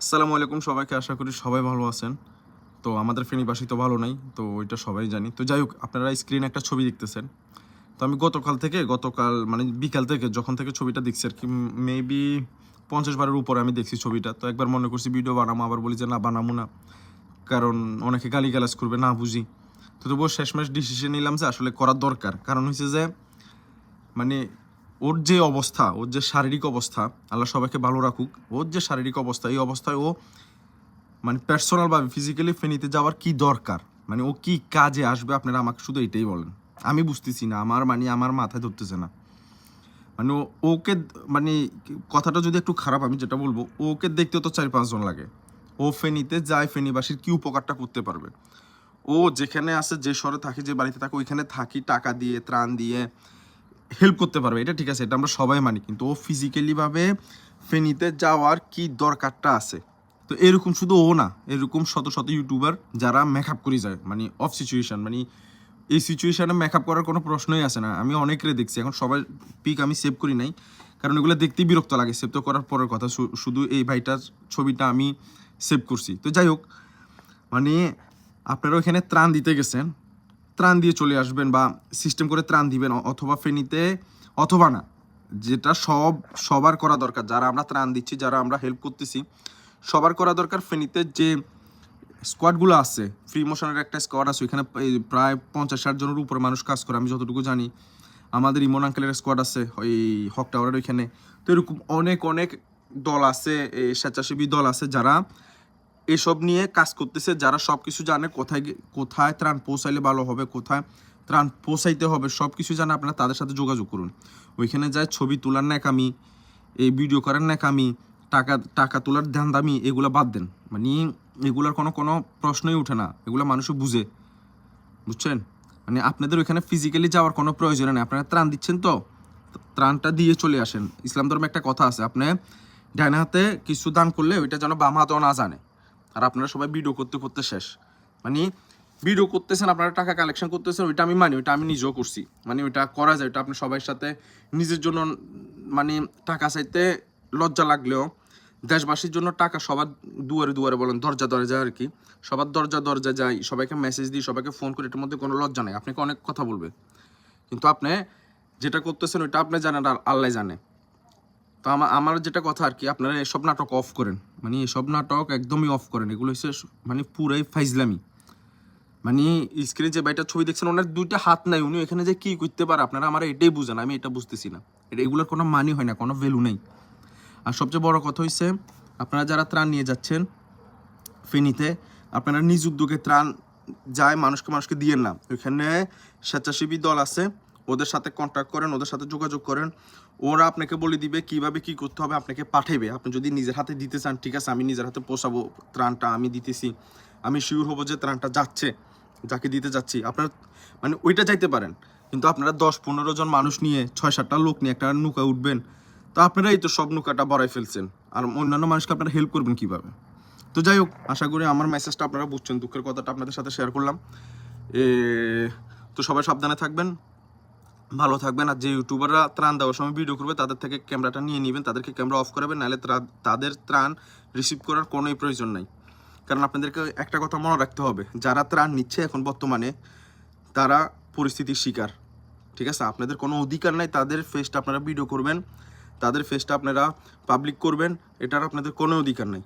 আসসালামু আলাইকুম সবাইকে, আশা করি সবাই ভালো আছেন। তো আমাদের ফেনীবাসী তো ভালো নাই, তো ওইটা সবাই জানি। তো যাই হোক, আপনারা স্ক্রিনে একটা ছবি দেখতেছেন। তো আমি গতকাল থেকে, গতকাল মানে বিকাল থেকে, যখন থেকে ছবিটা দেখছি আর কি মেবি পঞ্চাশ বারের উপরে আমি দেখছি ছবিটা। তো একবার মনে করছি ভিডিও বানাবো আবার বলি যে না বানাবো না। কারণ অনেকে গালি গালাজ করবে, না বুঝি। তো তবুও শেষমেশ ডিসিশন নিলাম যে আসলে করার দরকার। কারণ হচ্ছে যে মানে ওর যে অবস্থা, ওর যে শারীরিক অবস্থা, আল্লাহ সবাইকে ভালো রাখুক, ওর যে শারীরিক অবস্থা, এই অবস্থায় ও মানে পার্সোনালভাবে ফিজিক্যালি ফেনিতে যাওয়ার কি দরকার? মানে ও কি কাজে আসবে? আপনারা আমাকে শুধু এটাই বলেন। আমি বুঝতেছি না, আমার মানে আমার মাথায় ধরতেছে না। মানে ওকে মানে কথাটা যদি একটু খারাপ, আমি যেটা বলব, ওকে দেখতে তো চার পাঁচজন লাগে। ও ফেনিতে যায়, ফেনিবাসীর কি উপকারটা করতে পারবে? ও যেখানে আছে, যে শহরে থাকে, যে বাড়িতে থাকে, ওইখানে থাকি, টাকা দিয়ে, ত্রাণ দিয়ে হেল্প করতে পারবে, এটা ঠিক আছে, এটা আমরা সবাই মানি, কিন্তু ও ফিজিক্যালি ভাবে ফেনিতে যাওয়ার কি দরকারটা আছে? তো এরকম শুধু ও না, এরকম শত শত ইউটিউবার যারা মেকআপ করে যায় মানে অফ সিচুয়েশান মানে এই সিচুয়েশনে মেকআপ করার কোনো প্রশ্নই আসে না। আমি অনেকেরে দেখছি, এখন সবাই পিক আমি সেভ করি নাই, কারণ এগুলো দেখতেই বিরক্ত লাগে সেভ তো করার পরের কথা শুধু এই ভাইটার ছবিটা আমি সেভ করছি। তো যাই হোক মানে আপনারা ওইখানে ত্রাণ দিতে গেছেন ত্রাণ দিয়ে চলে আসবেন বা সিস্টেম করে ত্রাণ দিবেন অথবা ফেনিতে, অথবা না। যেটা সব, সবার করা দরকার। যারা আমরা ত্রাণ দিচ্ছি, যারা আমরা হেল্প করতেছি, সবার করা দরকার ফেনিতে যে স্কোয়াডগুলো আছে। ফ্রি মোশনের একটা স্কোয়াড আছে, ওইখানে প্রায় পঞ্চাশ ষাট জনের উপরে মানুষ কাজ করে, আমি যতটুকু জানি। আমাদের ইমন আঙ্কেলের স্কোয়াড আছে, ওই হক টাওয়ারের ওইখানে। তো এরকম অনেক অনেক দল আছে স্বেচ্ছাসেবী দল আছে, যারা এসব নিয়ে কাজ করতেছে, যারা সব কিছু জানে কোথায় কোথায় ত্রাণ পৌঁছাইলে ভালো হবে, কোথায় ত্রাণ পৌঁছাইতে হবে সব কিছু জানে আপনারা তাদের সাথে যোগাযোগ করুন। ওইখানে যায়, ছবি তোলার ন্যাকামি, এই ভিডিও করার ন্যাকামি, টাকা টাকা তোলার ধ্যান দামি এগুলো বাদ দেন। মানে এগুলার কোনো কোনো প্রশ্নই ওঠে না, এগুলো মানুষও বুঝে। বুঝছেন? মানে আপনাদের ওইখানে ফিজিক্যালি যাওয়ার কোনো প্রয়োজন নেই। আপনারা ত্রাণ দিচ্ছেন তো ত্রাণটা দিয়ে চলে আসেন। ইসলাম ধর্মে একটা কথা আছে, আপনি ডাইনা হাতে কিছু দান করলে ওইটা যেন বাম হাতেও না জানে। আর আপনারা সবাই ভিডিও করতে করতে শেষ। মানে ভিডিও করতেছেন, আপনারা টাকা কালেকশন করতেছেন, ওইটা আমি মানি, ওইটা আমি নিজেও করছি। মানে ওইটা করা যায়, ওইটা আপনি সবার সাথে নিজের জন্য মানে টাকা চাইতে লজ্জা লাগলেও দেশবাসীর জন্য টাকা সবার দুয়ারে দুয়ারে বলেন, দরজা দরজা আর কি। সবার দরজা দরজা যাই সবাইকে মেসেজ দিই, সবাইকে ফোন করি, এটার মধ্যে কোনো লজ্জা নেই। আপনাকে অনেক কথা বলবে। কিন্তু আপনি যেটা করতেছেন, ওইটা আপনি জানেন আর আল্লাহ জানে। তো আমার আমার যেটা কথা আর কি, আপনারা এসব নাটক অফ করেন। মানে এসব নাটক একদমই অফ করেন। এগুলো হচ্ছে মানে পুরাই ফাইজলামি। মানে স্ক্রিনে যে ভাইটার ছবি দেখছেন, ওনার দুইটা হাত নাই। উনি এখানে যে কি করতে পারে, আপনারা আমার এটাই বুঝেন, আমি এটা বুঝতেছি না। এটা এগুলোর কোনো মানি হয় না, কোনো ভ্যালু নেই। আর সবচেয়ে বড় কথা হচ্ছে আপনারা যারা ত্রাণ নিয়ে যাচ্ছেন ফেনীতে, আপনারা নিজ উদ্যোগে ত্রাণ যায়, মানুষকে মানুষকে দিয়েন না। ওইখানে স্বেচ্ছাসেবী দল আছে ওদের সাথে কন্ট্যাক্ট করেন, ওদের সাথে যোগাযোগ করেন। ওরা আপনাকে বলে দিবে কীভাবে কি করতে হবে, আপনাকে পাঠাইবে। আপনি যদি নিজের হাতে দিতে চান, ঠিক আছে, আমি নিজের হাতে পোষাবো ত্রাণটা, আমি দিতেছি। আমি শিওর হব যে ত্রাণটা যাচ্ছে, যাকে দিতে যাচ্ছি। আপনার মানে ওইটা যাইতে পারেন। কিন্তু আপনারা দশ পনেরো জন মানুষ নিয়ে ছয় সাতটা লোক নিয়ে একটা নৌকা উঠবেন, তো আপনারাই তো সব নৌকাটা বড়াই ফেলছেন। আর অন্যান্য মানুষকে আপনারা হেল্প করবেন কীভাবে? তো যাই হোক, আশা করি আমার মেসেজটা আপনারা বুঝছেন। দুঃখের কথাটা আপনাদের সাথে শেয়ার করলাম। তো সবাই সাবধানে থাকবেন। ভালো থাকবেন আর যে ইউটিউবাররা ত্রাণ দেওয়ার সময় ভিডিও করবে, তাদের থেকে ক্যামেরাটা নিয়ে নেবেন, তাদেরকে ক্যামেরা অফ করাবেন, নাহলে তাদের ত্রাণ রিসিভ করার কোনোই প্রয়োজন নাই। কারণ আপনাদেরকে একটা কথা মনে রাখতে হবে, যারা ত্রাণ নিচ্ছে এখন বর্তমানে, তারা পরিস্থিতির শিকার। ঠিক আছে? আপনাদের কোনো অধিকার নাই, তাদের ফেসটা আপনারা ভিডিও করবেন, তাদের ফেসটা আপনারা পাবলিক করবেন, এটার আপনাদের কোনো অধিকার নাই।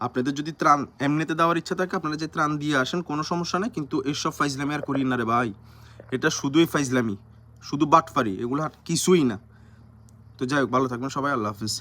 আপনাদের যদি ত্রাণ এমনিতে দেওয়ার ইচ্ছা থাকে, আপনারা যে ত্রাণ দিয়ে আসেন, কোনো সমস্যা নেই, কিন্তু এসব ফাইজলামি আর করি না রে ভাই। এটা শুধুই ফাইজলামি। শুধু বাটফারি এগুলো আর কিছুই না। তো যাই হোক ভালো থাকবেন সবাই আল্লাহ হাফিজ।